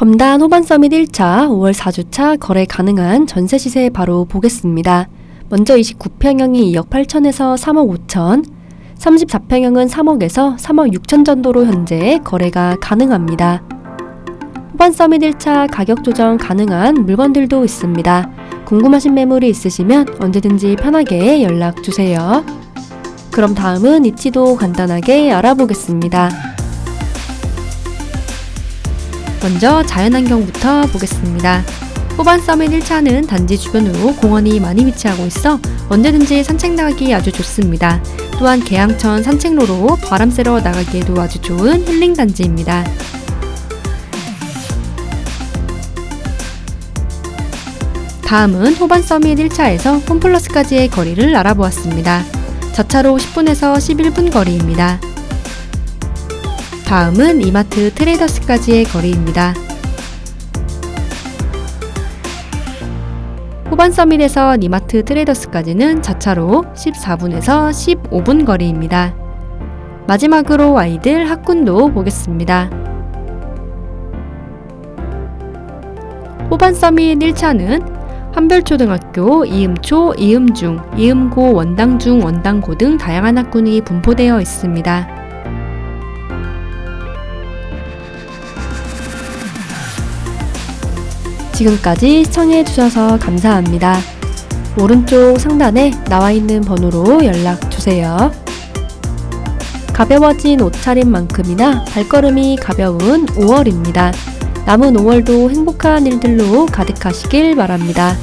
검단 호반 서밋 1차 5월 4주차 거래 가능한 전세 시세 바로 보겠습니다. 먼저 29평형이 2억 8천에서 3억 5천, 34평형은 3억에서 3억 6천 정도로 현재 거래가 가능합니다. 호반 서밋 1차 가격 조정 가능한 물건들도 있습니다. 궁금하신 매물이 있으시면 언제든지 편하게 연락 주세요. 그럼 다음은 입지도 간단하게 알아보겠습니다. 먼저 자연환경부터 보겠습니다. 호반 서밋 1차는 단지 주변으로 공원이 많이 위치하고 있어 언제든지 산책 나가기 아주 좋습니다. 또한 계양천 산책로로 바람 쐬러 나가기에도 아주 좋은 힐링 단지입니다. 다음은 호반 서밋 1차에서 홈플러스까지의 거리를 알아보았습니다. 자차로 10분에서 11분 거리입니다. 다음은 이마트 트레이더스까지의 거리입니다. 호반 서밋에서 니마트 트레이더스까지는 자차로 14분에서 15분 거리입니다. 마지막으로 아이들 학군도 보겠습니다. 호반 서밋 1차는 한별초등학교, 이음초, 이음중, 이음고, 원당중, 원당고 등 다양한 학군이 분포되어 있습니다. 지금까지 시청해주셔서 감사합니다. 오른쪽 상단에 나와 있는 번호로 연락 주세요. 가벼워진 옷차림 만큼이나 발걸음이 가벼운 5월입니다. 남은 5월도 행복한 일들로 가득하시길 바랍니다.